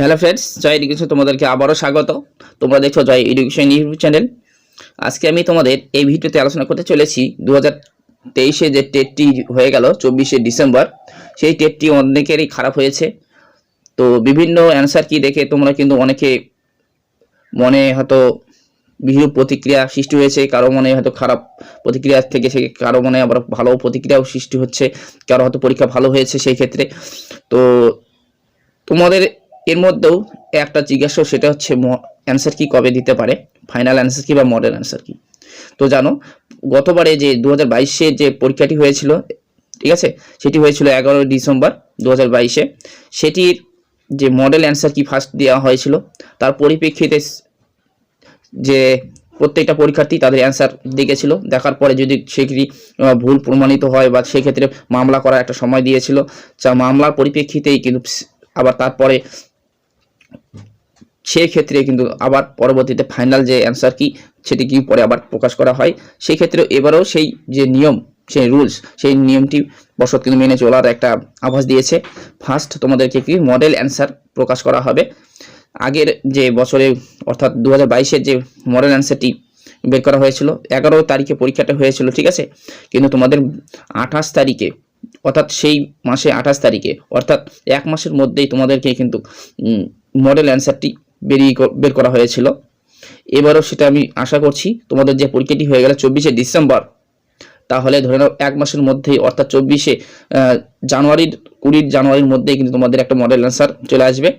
Hello friends জয় education তোমাদেরকে আবারও স্বাগত। তোমরা দেখছ জয় এডুকেশন ইউটিউব চ্যানেল আজকে আমি তোমাদের এই ভিডিওতে আলোচনা করতে চলেছি দু তেইশে যে টেটটি হয়ে গেল, চব্বিশে ডিসেম্বর, সেই টেটটি অনেকেরই খারাপ হয়েছে। তো বিভিন্ন অ্যান্সার কি দেখে তোমরা কিন্তু অনেকে মনে হয়তো বিরূপ প্রতিক্রিয়া সৃষ্টি হয়েছে, কারও মনে হয়তো খারাপ প্রতিক্রিয়া থেকে সে, কারও মনে আবার ভালো প্রতিক্রিয়াও সৃষ্টি হচ্ছে, কারও হয়তো পরীক্ষা ভালো হয়েছে সেই ক্ষেত্রে। তো তোমাদের এর মধ্যেও একটা জিজ্ঞাসা সেটা হচ্ছে অ্যান্সার কি কবে দিতে পারে? ফাইনাল অ্যান্সার কি বা মডেল অ্যান্সার কি? তো জানো, গতবারে যে দু হাজার যে পরীক্ষাটি হয়েছিল, ঠিক আছে? সেটি হয়েছিল এগারোই ডিসেম্বর দু হাজার সেটির যে মডেল অ্যান্সার কি ফার্স্ট দেওয়া হয়েছিল, তার পরিপ্রেক্ষিতে যে প্রত্যেকটা পরীক্ষার্থী তাদের অ্যান্সার দেখেছিল দেখার পরে যদি সেটি ভুল প্রমাণিত হয় বা সেক্ষেত্রে মামলা করার একটা সময় দিয়েছিল। যা মামলার পরিপ্রেক্ষিতেই কিন্তু আবার তারপরে সেই ক্ষেত্রে কিন্তু আবার পরবর্তীতে ফাইনাল যে অ্যান্সার কি, সেটি কি পরে আবার প্রকাশ করা হয়। সেই ক্ষেত্রে এবারেও সেই যে নিয়ম, সেই রুলস সেই নিয়মটি বসত কিন্তু মেনে চলার একটা আভাস দিয়েছে। ফার্স্ট তোমাদেরকে কি মডেল অ্যান্সার প্রকাশ করা হবে। আগের যে বছরে, অর্থাৎ দু হাজার যে মডেল অ্যান্সারটি বের করা হয়েছিল, এগারো তারিখে পরীক্ষাটা হয়েছিল, ঠিক আছে? কিন্তু তোমাদের আঠাশ তারিখে, অর্থাৎ সেই মাসে আঠাশ তারিখে, অর্থাৎ এক মাসের মধ্যেই তোমাদেরকে কিন্তু মডেল অ্যান্সারটি বেরিয়ে বের করা হয়েছিল। এবারও সেটা আমি আশা করছি তোমাদের যে পরীক্ষাটি হয়ে গেল চব্বিশে ডিসেম্বর, তাহলে ধরে নাও এক মাসের মধ্যেই, অর্থাৎ চব্বিশে জানুয়ারির, কুড়ির জানুয়ারির মধ্যেই কিন্তু তোমাদের একটা মডেল অ্যান্সার চলে আসবে।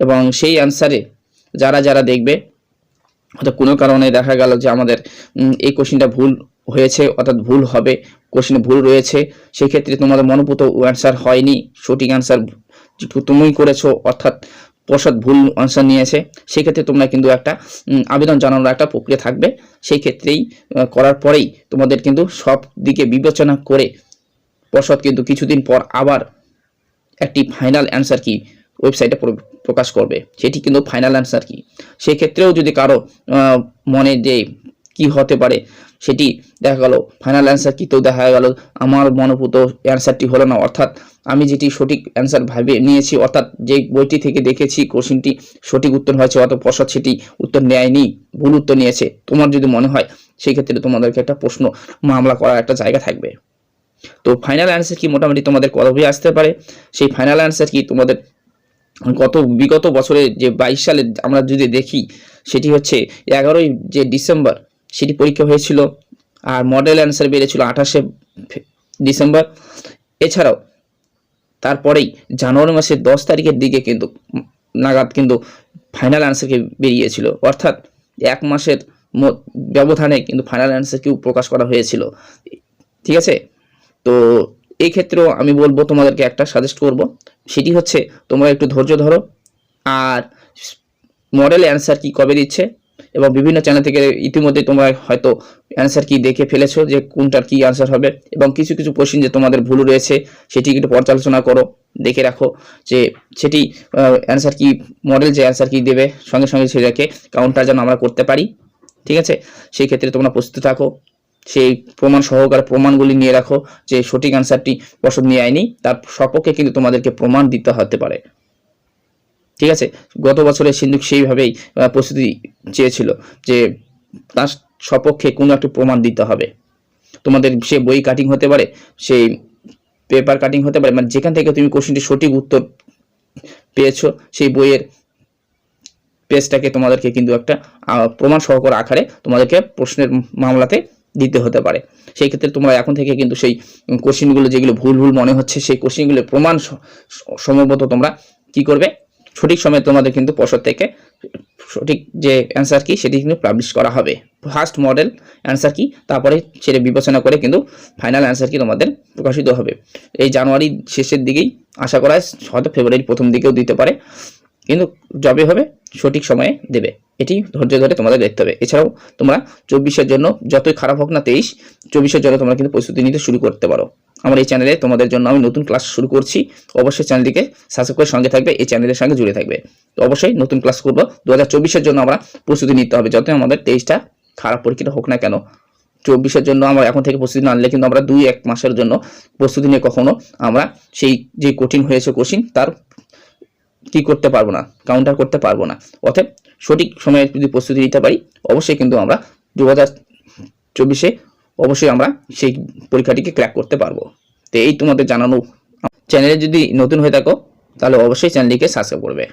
এবং সেই অ্যান্সারে যারা যারা দেখবে, অর্থাৎ কোনো কারণে দেখা গেল যে আমাদের এই কোশ্চিনটা ভুল হয়েছে, অর্থাৎ ভুল হবে কোশ্চিনে ভুল রয়েছে, সেক্ষেত্রে তোমাদের মনোপুত অ্যান্সার হয়নি, সঠিক অ্যান্সার তুমি করেছ, অর্থাৎ পর্ষদ ভুল অ্যান্সার নিয়েছে, সেক্ষেত্রে তোমরা কিন্তু একটা আবেদন জানানোর একটা প্রক্রিয়া থাকবে। সেই ক্ষেত্রেই করার পরেই তোমাদের কিন্তু সব দিকে বিবেচনা করে পর্ষদ কিন্তু কিছুদিন পর আবার একটি ফাইনাল অ্যান্সার কি ওয়েবসাইটে প্র- প্রকাশ করবে। সেটি কিন্তু ফাইনাল অ্যান্সার কি? সেক্ষেত্রেও যদি কারও মনে যে কি হতে পারে? সেটি দেখা গেল। ফাইনাল অ্যান্সার কি? তো দেখা গেল, আমার মনোভূত অ্যান্সারটি হলো না। অর্থাৎ আমি যেটি সঠিক অ্যান্সার ভাবে নিয়েছি, অর্থাৎ যে বইটি থেকে দেখেছি কোশ্চিনটি সঠিক উত্তর হয়েছে অত পশ্চাৎ সেটি উত্তর নেয়নি, ভুল উত্তর নিয়েছে। তোমার যদি মনে হয়, সেই ক্ষেত্রে তোমাদেরকে একটা প্রশ্ন, মামলা করার একটা জায়গা থাকবে। তো ফাইনাল অ্যান্সার কি? মোটামুটি তোমাদের কবে আসতে পারে? সেই ফাইনাল অ্যান্সার কি? তোমাদের গত, বিগত বছরে যে বাইশ সালে আমরা যদি দেখি, সেটি হচ্ছে এগারোই যে ডিসেম্বর সেটি পরীক্ষা হয়েছিল আর মডেল অ্যান্সার বেরিয়েছিল আঠাশে ডিসেম্বর। এছাড়াও তারপরেই জানুয়ারি মাসের দশ তারিখের দিকে কিন্তু নাগাদ কিন্তু ফাইনাল অ্যান্সারকে বেরিয়েছিল। অর্থাৎ এক মাসের ব্যবধানে কিন্তু ফাইনাল অ্যান্সারকেও প্রকাশ করা হয়েছিল। ঠিক আছে? তো এই ক্ষেত্রেও আমি বলব তোমাদেরকে একটা সাজেস্ট করব। সেটি হচ্ছে তোমরা একটু ধৈর্য ধরো আর মডেল অ্যান্সার কি কবে দিচ্ছে? এবং বিভিন্ন চ্যানেল থেকে ইতিমধ্যে তোমরা হয়তো অ্যান্সার কি দেখে ফেলেছো যে কোনটার কি অ্যান্সার হবে এবং কিছু কিছু কোশ্চিন যে তোমাদের ভুল রয়েছে, সেটি একটু পর্যালোচনা করো, দেখে রাখো যে সেটি অ্যান্সার কি মডেল যে অ্যান্সার কি দেবে, সঙ্গে সঙ্গে সেটাকে কাউন্টার যেন আমরা করতে পারি, ঠিক আছে? সেই ক্ষেত্রে তোমরা প্রস্তুত থাকো, সেই প্রমাণ সহকারে প্রমাণগুলি নিয়ে রাখো যে সঠিক অ্যান্সারটি পছন্দ নিয়ে আয়নি তার সপক্ষে কিন্তু তোমাদেরকে প্রমাণ দিতে হতে পারে। ঠিক আছে? গত বছরে সিন্ধুক সেইভাবেই প্রস্তুতি চেয়েছিল যে তার সপক্ষে কোনো একটা প্রমাণ দিতে হবে। তোমাদের সে বই কাটিং হতে পারে সেই পেপার কাটিং হতে পারে মানে যেখান থেকে তুমি কোশ্চেনটি সঠিক উত্তর পেয়েছ, সেই বইয়ের পেজটাকে তোমাদেরকে কিন্তু একটা প্রমাণ সহকারে আকারে তোমাদেরকে প্রশ্নের মামলাতে দিতে হতে পারে। সেই ক্ষেত্রে তোমরা এখন থেকে কিন্তু সেই কোশ্চেনগুলো যেগুলো ভুল ভুল মনে হচ্ছে, সেই কোশ্চেনগুলো প্রমাণ সম্ভবত তোমরা কি করবে? সঠিক সময়ে তোমাদের কিন্তু পর্ষদ থেকে সঠিক যে অ্যান্সার কি, সেটি কিন্তু পাবলিশ করা হবে। ফার্স্ট মডেল অ্যান্সার কি, তারপরে সেটা বিবেচনা করে কিন্তু ফাইনাল অ্যান্সার কি তোমাদের প্রকাশিত হবে। এই জানুয়ারি শেষের দিকেই আশা করা হয়, হয়তো ফেব্রুয়ারির প্রথম দিকেও দিতে পারে। কিন্তু যবে হবে, সঠিক সময়ে দেবে। এটি ধৈর্য ধরে তোমাদের দেখতে হবে। এছাড়াও তোমরা চব্বিশের জন্য যতই খারাপ হোক না তেইশ, চব্বিশের জন্য তোমরা কিন্তু প্রস্তুতি নিতে শুরু করতে পারো। আমার এই চ্যানেলে তোমাদের জন্য আমি নতুন ক্লাস শুরু করছি। অবশ্যই চ্যানেলটিকে সাবস্ক্রাইব করে সঙ্গে থাকবে, এই চ্যানেলের সঙ্গে জুড়ে থাকবে। তো অবশ্যই নতুন ক্লাস করব। দু হাজার জন্য আমরা প্রস্তুতি নিতে হবে। যতই আমাদের তেইশটা খারাপ পরীক্ষাটা হোক না কেন, চব্বিশের জন্য আমরা এখন থেকে প্রস্তুতি না নিলে কিন্তু আমরা দুই এক মাসের জন্য প্রস্তুতি নিয়ে কখনো আমরা সেই যে কঠিন হয়েছে কোশ্চিন, তার কি করতে পারব না কাউন্টার করতে পারব না। অতএব সঠিক সময়ে যদি প্রস্তুতি নিতে পারি, অবশ্যই কিন্তু আমরা দু হাজার চব্বিশে অবশ্যই আমরা সেই পরীক্ষাটিকে ক্র্যাক করতে পারব। তো এই তোমাদের জানানো। চ্যানেলে যদি নতুন হয়ে থাকো, তাহলে অবশ্যই চ্যানেলটিকে সাবস্ক্রাইব করবে।